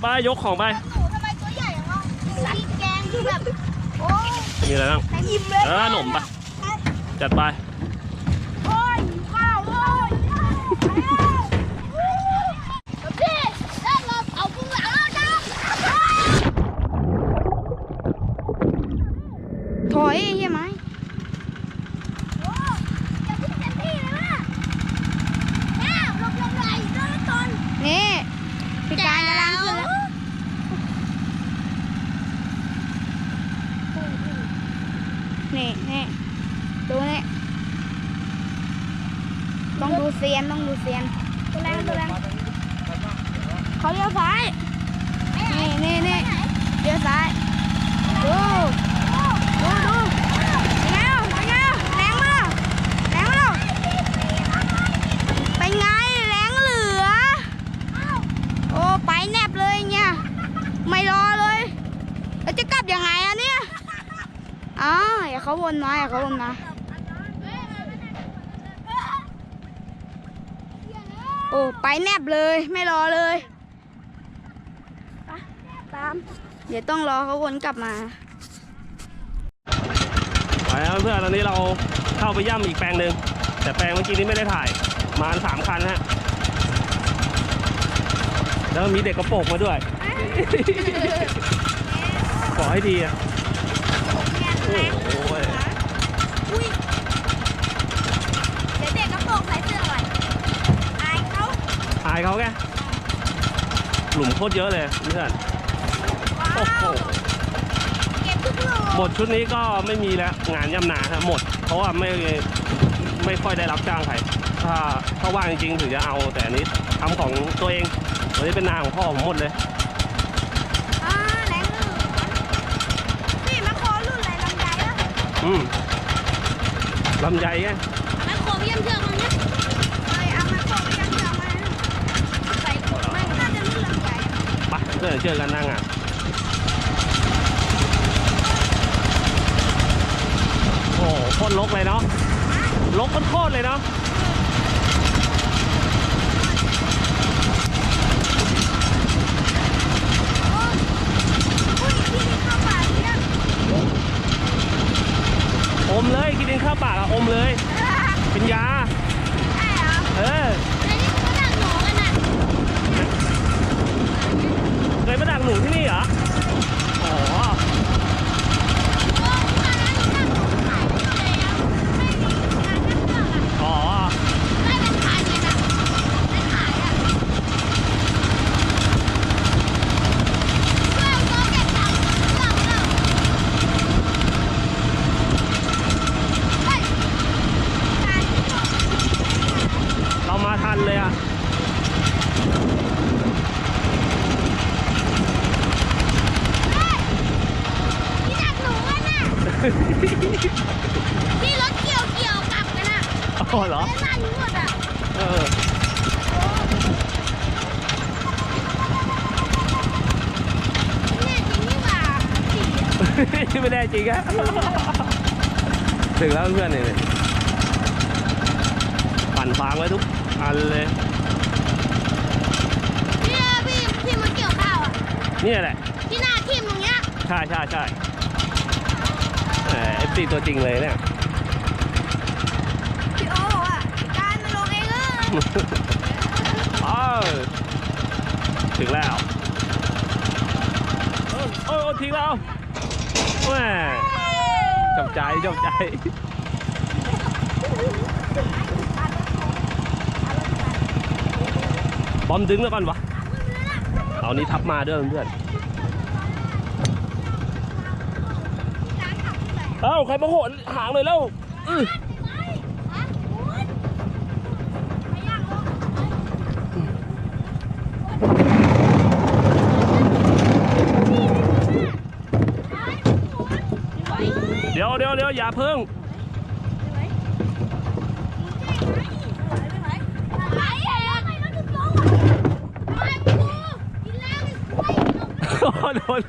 ไปไปไปยกของไปหนูทำไมตัวใหญ่จังวะมีแกงคือแบบโอ้ยมีอะไรบ้างอิ่มเลยเออขนมปะจัดไปโอ้ยว้าวโอ้ยพี่ได้เราเอาพุงหลังแล้วจ้าถอยใช่ไหมโอ้ยอย่าเพิ่งเต็มที่เลยว่ะแม่ลงลงไหลโดนตนนี่พี่การกำลังขึ้นแล้ว นี่นี่ดูนี่ต้องดูเซียนต้องดูเซียนตัวแรงตัวแรงเขาเลี้ยวซ้ายนี่นี่นี่เลี้ยวซ้ายดูดูดูเป็นไงอะเป็นไงอะแรงมากแรงมากเป็นไงแรงเหลือโอ้ไปแนบเลยเนี่ยไม่รอเลยแล้วจะกลับยังไงอะเนี่ย อ๋อ อย่าเขาวนมาอย่าเขาวนมาโอ้ไปแนบเลยไม่รอเลยไปตาม เดี๋ยวต้องรอเขาวนกลับมาไปแล้วเพื่อนตอนนี้เราเข้าไปย่ำอีกแปลงหนึ่งแต่แปลงเมื่อกี้นี้ไม่ได้ถ่าย มาสามคันฮะแล้วมีเด็กกระโปรงมาด้วยขอให้ดีอะโอ้โห อุ้ยเดี๋ยวเด็กกระโปรงใส่เสื้อหน่อยอายเขาอายเขาแกหลุมโคตรเยอะเลยเพื่อนโอ้โหเก็บทุกลูกหมดชุดนี้ก็ไม่มีแล้วงานย่ำนาครับหมด เพราะว่าไม่ไม่ค่อยได้รับจ้างใครถ้าถ้าว่างจริงๆถึงจะเอาแต่อันนี้ทำของตัวเองวันนี้เป็นนาของพ่อผมหมดเลย อ่าแรงเหลือพี่มาโครุ่นอะไรลำไยอะอืม ลำไยไงมาโคเยี่ยมเชือกตรงนี้เลยเอามาโคเยี่ยมเชือกมาใส่ไม่น่าจะรุ่นลำไยอะไปเพื่อนเชื่อกันหนั่งอะโอ้โหโคตรลกเลยเนาะลกโคตรๆเลยเนาะ อุ้ยพี่นี่เข้าป่าเนี่ย อมเลยกินดินข้าว ปากอะอมเลย เป็นยา ใช่เหรอ เออ แล้วนี่เขาดักหนูกันน่ะ เคยมาดักหนูที่นี่เหรออ๋อ โอ้ตอนนั้นดักหนูขายไม่เลยอะไม่มีการชักเชือกอะ อ๋อ ได้เป็นพันเลยนะได้ขายอะเพื่อนเขาเก็บตังค์เชือกแล้วเฮ้ยการที่บอก เรามาทันเลยอะ ที่ดักหนูกันน่ะที่รถเกี่ยวเกี่ยวกลับกันน่ะ อ๋อ เหรอเล่นนั่นหมดอะเออเนี่ยจริงนี่หว่าผีไม่ได้จริงอะถึงแล้วเพื่อนๆเนี่ยปั่นฟางไว้ทุกอันเลยเนี่ยพี่พี่มาเกี่ยวข้าวอะเนี่ยแหละที่หน้าทิ่มตรงเนี้ยใช่ใช่ใช่เอฟซีตัวจริงเลยเนี่ย พี่โอบอกว่าการมาลงเองเออ อ้าว ถึงแล้วเออเออทิ้งแล้วแหม่จบใจจบใจบอมดึงแล้วก่อนวะเอานี้ทับมาด้วยเพื่อนเอ้าใครมาโหนหางเลยแล้วอื้อเดี๋ยวเดี๋ยวเดี๋ยว อย่าเพิ่งโดน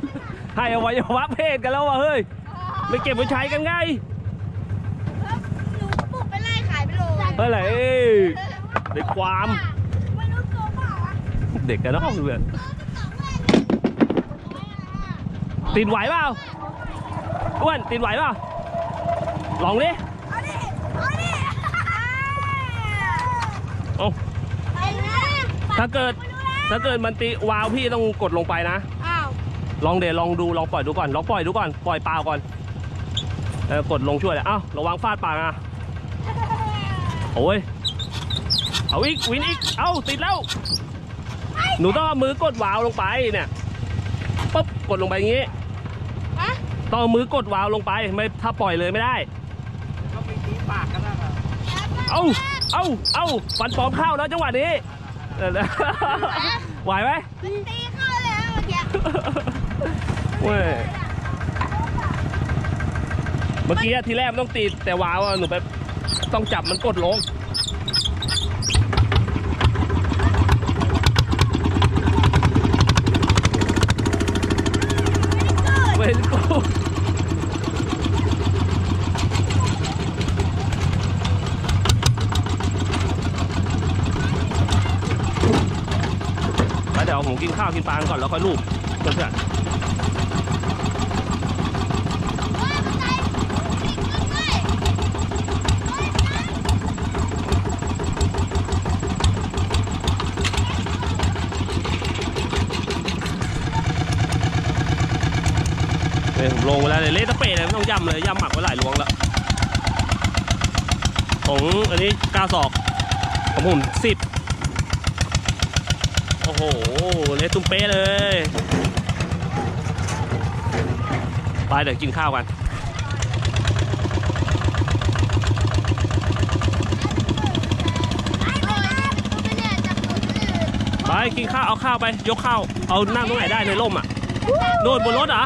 ให้อวัยวะเพศกันแล้ววะเฮ้ยไม่เก็บไว้ใช้กันไงเฮ้ยไหนได้ความไม่รู้ตัวเปล่าเด็กกันเนาะเพื่อนติดไหวเปล่าอ้วนติดไหวเปล่า ลองดิเอาดิเอาดิเอาไปเลยถ้าเกิดถ้าเกิดมันตีวาวพี่ต้องกดลงไปนะ อ้าวลองเดี๋ยวลองดูลองปล่อยดูก่อนลองปล่อยดูก่อนปล่อยเปล่าก่อนแล้วกดลงช่วยเลยเอ้าระวังฟาดปากนะโอ้ยเอาอีกวินอีกเอ้าติดแล้ว หนูต้องเอามือกดวาล์วลงไปเนี่ยปุ๊บกดลงไปอย่างงี้ฮะ ต้องเอามือกดวาล์วลงไปไม่ถ้าปล่อยเลยไม่ได้ ก็ไปตีปากกันนะครับ เอ้า เอ้า เอ้าฟันปลอมเข้าแล้วจังหวะนี้เออไหวไหมมันตีเข้าเลยนะเมื่อกี้เว้ย เมื่อกี้อะทีแรกมันต้องตีแต่วาล์วอะหนูไปต้องจับมันกดลงเว้นกูแล้วเดี๋ยวผมกิน ข้าวกินปลาก่อนแล้วค่อยลูบเพื่อนเนี่ยผมลงไปแล้วเลยเละตะเปะเลยไม่ต้องย่ำเลยย่ำหมักไว้หลายลวงแล้วของอันนี้กาศอกของผมสิบ หเละตุ้มเป๊ะเลย ไปเดี๋ยวกินข้าวกันไปกินข้าวเอาข้าวไปยกข้าวเอานั่งตรงไหนได้ในร่มอะโน่นบนรถเหรอ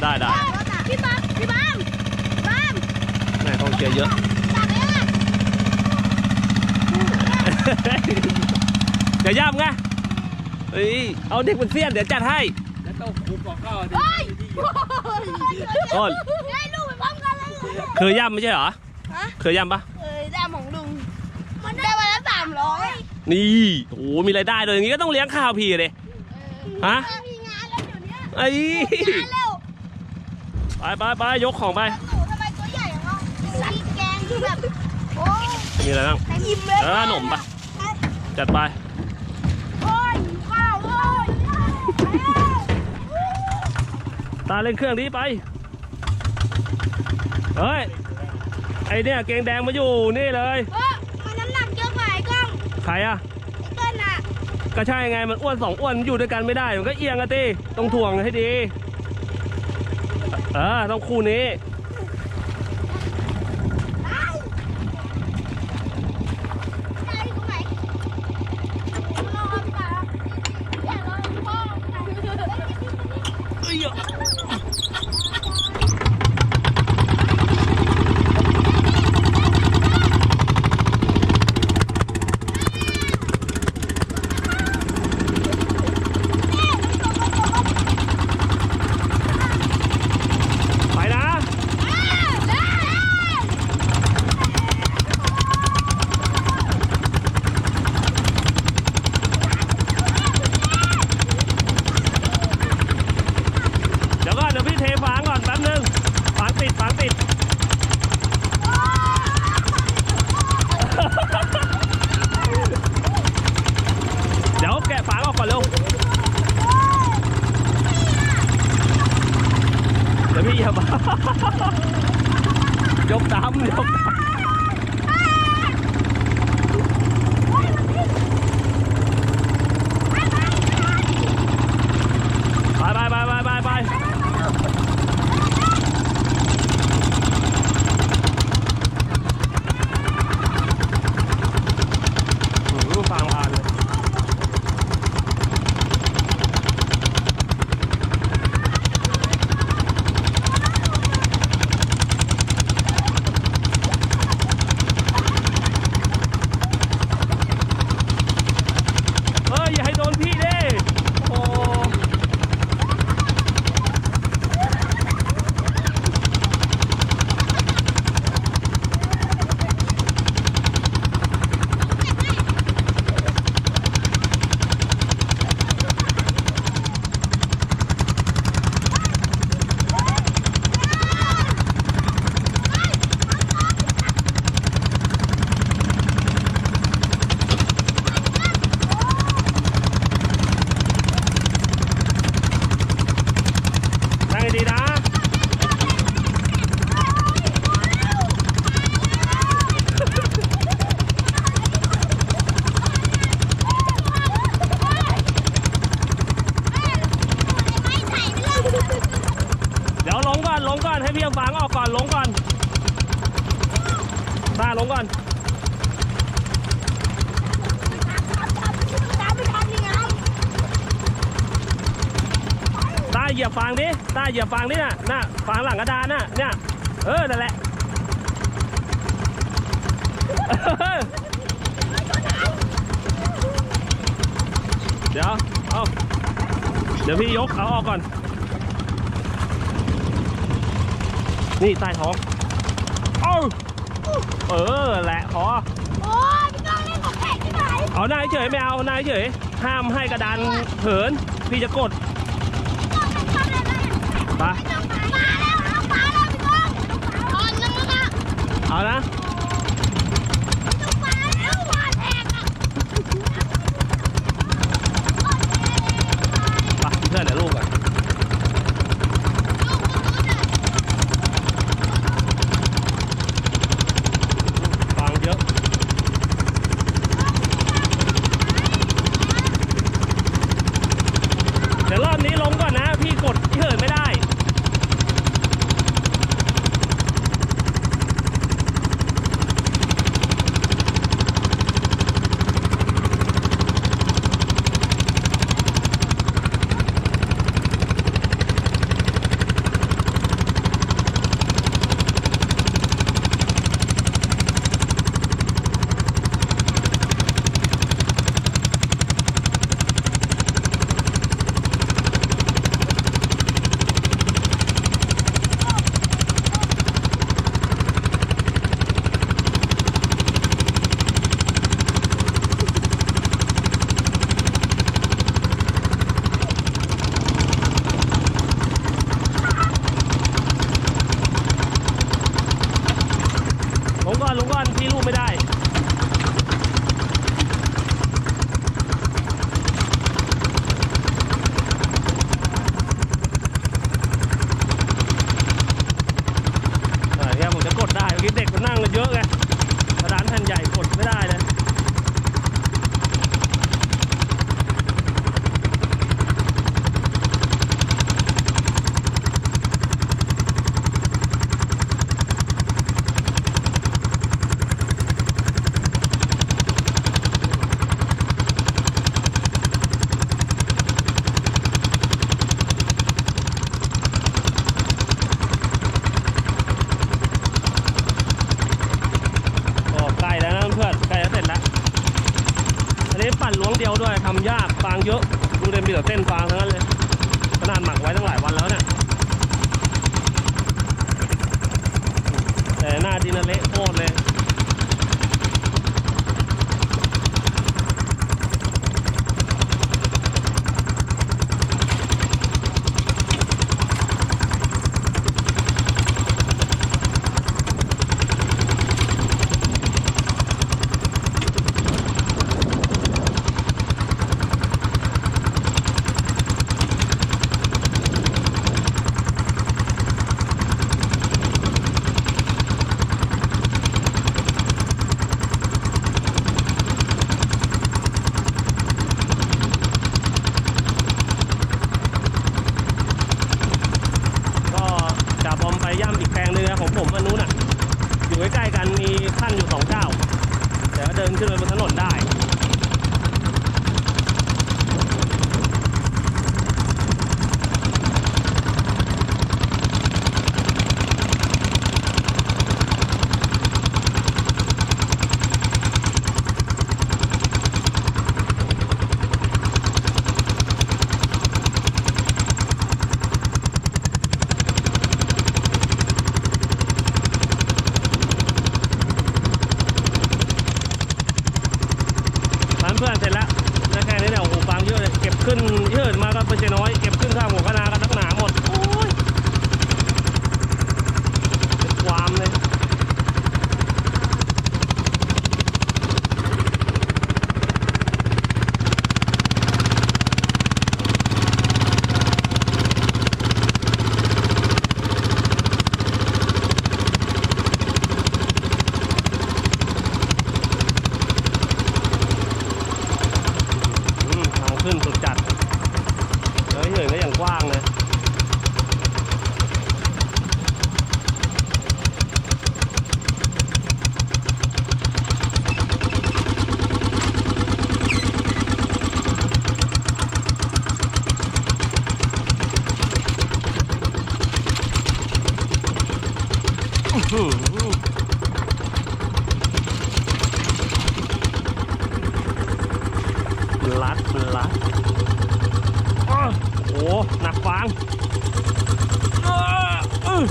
ได้ได้พี่บัมพี่บัมบัมแม่ต้องเชียร์เยอะจับเลยอะเดี๋ยวย่ำไง เฮ้ย เอาเด็กเป็นเสี้ยนเดี๋ยวจัดให้ แล้วต้องคุมบอกเข้าดิเฮ้ยต้นได้ลูกไปพร้อมกันเลยเคยย่ำไม่ใช่เหรอ ฮะเคยย่ำปะเอ้ยได้ของลุง มันได้วันละสามร้อยนี่ โอ้โหมีรายได้เลยอย่างงี้ก็ต้องเลี้ยงข้าวพี่เลย ฮะ มีงานแล้วเดี๋ยวนี้ไอ้งานเร็วไปไปไปยกของไปหนูทำไมตัวใหญ่อย่างเราสัตว์แกงคือแบบ โอ้ยมีอะไรบ้างอิ่มเลย เออขนมปะจัดไป โอ้ยข้าวโอ้ย ตาเล่นเครื่องนี้ไป เฮ้ย ไอเนี่ยเกงแดงมาอยู่นี่เลยเออมันน้ำหนักเยอะกว่าไอ้กล้องใครอะไอ้เกินอะก็ใช่ไงมันอ้วนสองอ้วนอยู่ด้วยกันไม่ได้มันก็เอียงอะตีต้องถ่วงให้ดี เออต้องคู่นี้ ใจตรงไหนรอปะอย่ารอพ่อ เอ้ยไปนะ เดี๋ยวก่อนเดี๋ยวพี่เทฝางก่อนแป๊บนึงฝางติดฝางติด เดี๋ยวแกะฝางออกก่อนเร็ว เดี๋ยวพี่อ เดี๋ยว เอา เดี๋ยวพี่ยก เอาออกก่อน นี่ใต้ท้องเอาเออ แหละพอโอ้พี่ก้องเล่นของแข็ที่ไหนเอาหน้าเฉยไม่เอานายเฉย ห้ามให้กระดานเถิน พี่จะกดไปมาแล้วเอาปแล้วพี่ก้องตอนนั้นะเอานะ ปั่นล้วงเดียวด้วยทำยากฟางเยอะดูเดมมีแต่เส้นฟางทั้งนั้นเลยขนาดหมักไว้ตั้งหลายวันแล้วเนี่ยแต่หน้าดินเละโคตรเลย ลัดลัดอ้โอ้หนักฟางอ้าวอื้อ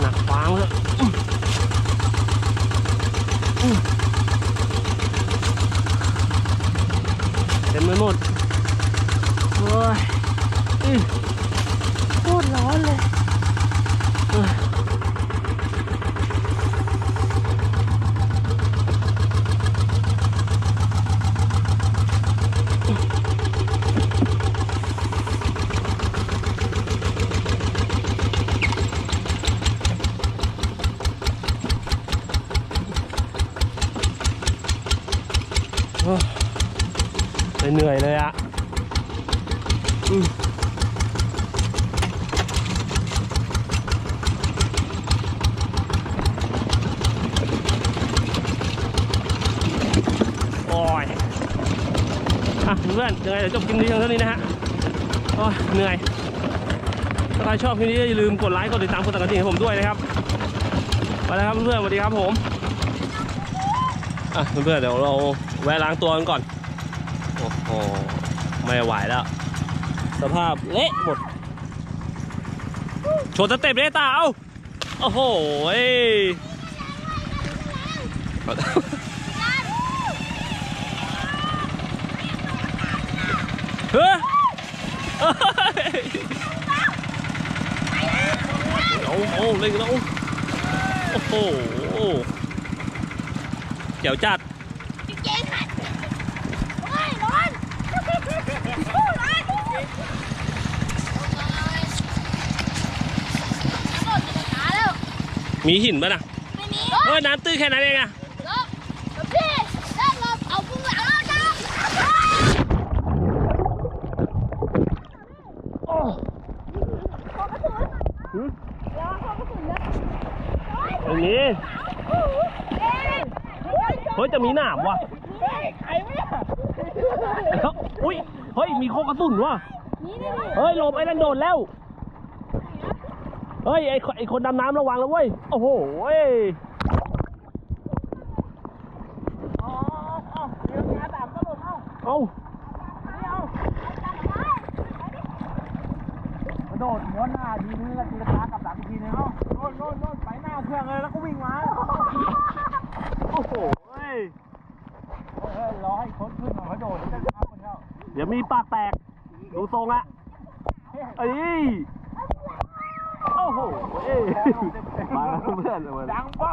หนักฟางเลยอื้ออื้อเต็มไปหมดโอ้ยอื้อ โคตรร้อนเลย เหนื่อยเลยอะอืมโอ้ยอะเพื่อนยังไงเดี๋ยวจบคลิปนี้เพียงเท่านี้นะฮะโอ้เหนื่อย ถ้าใครชอบคลิปนี้อย่าลืมกดไลค์ กดติดตาม กดสั่นกระดิ่งให้ผมด้วยนะครับ ไปแล้วครับเพื่อนๆสวัสดีครับผม อะเพื่อนๆเดี๋ยวเราแวะล้างตัวกันก่อน โอ้โห ไม่ไหวแล้ว สภาพเละหมด โชว์สเต็ปเลยตาเอาโอ้โหยเฮ้ย โอ้เอาเล่นแล้วโอ้โหเดี๋ยวจัดเจ๊ขัดโอ้ยร้อนร้อนมีหินป่ะนะไม่มีเออน้ำตื้นแค่นั้นเองอะ ลบพี่ได้ลบเอาพุงหลังแล้วจ้า ตรงนี้ เฮ้ยจะมีหนามว่ะอุ้ย เฮ้ย มีโคกระสุนว่ะเฮ้ยหลบไอ้นั่นโดดแล้ว เฮ้ย ไอ้คนไอ้คนดำน้ำระวังแล้วเว้ย โอ้โหเว้ยเอากระโดดม้วนหน้าทีนึงแล้วตีราคากลับหลังอีกทีนึงเอ้าโน่นโน่นโน่นไปหน้าเครื่องเลยแล้วก็วิ่งมา โอ้โหเว้ย เฮ้ยรอให้คนขึ้นก่อนเขาโดดแล้วจะทับคนเดียว เดี๋ยวมีปากแตก ดูทรงอะเอ้ย โอ้โหเอ้ยมาเพื่อนเลย ดังป๊อ